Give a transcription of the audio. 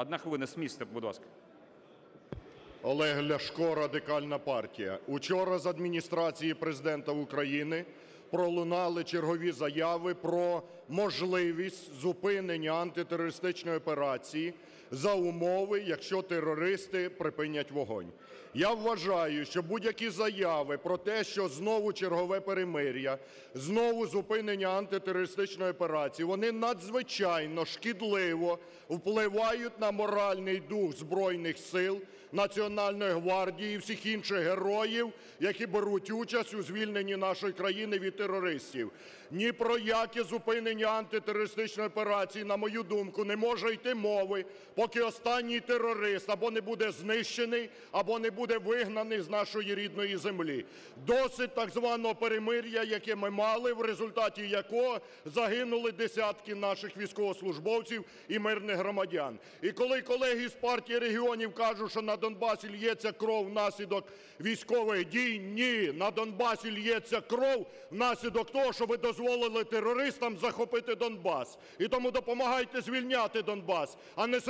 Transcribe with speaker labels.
Speaker 1: Одна хвилина з місця, будь ласка.
Speaker 2: Олег Ляшко, Радикальна партія. Учора з Адміністрації Президента України пролунали чергові заяви про можливість зупинення антитерористичної операції за умови, якщо терористи припинять вогонь. Я вважаю, що будь-які заяви про те, що знову чергове перемир'я, знову зупинення антитерористичної операції, вони надзвичайно шкідливо впливають на моральний дух Збройних Сил, Національної гвардії і всіх інших героїв, які беруть участь у звільненні нашої країни від терористів. Ні про яке зупинення антитерористичної операції, на мою думку, не може йти мови, поки останній терорист або не буде знищений, або не буде вигнаний з нашої рідної землі. Досить так званого перемир'я, яке ми мали, в результаті якого загинули десятки наших військовослужбовців і мирних громадян. І коли колеги з партії регіонів кажуть, що на Донбасі лється кров внаслідок військових дій, ні, на Донбасі лється кров внаслідок того, що ви дозволили терористам захопити Донбас. І тому допомагайте звільняти Донбас, а не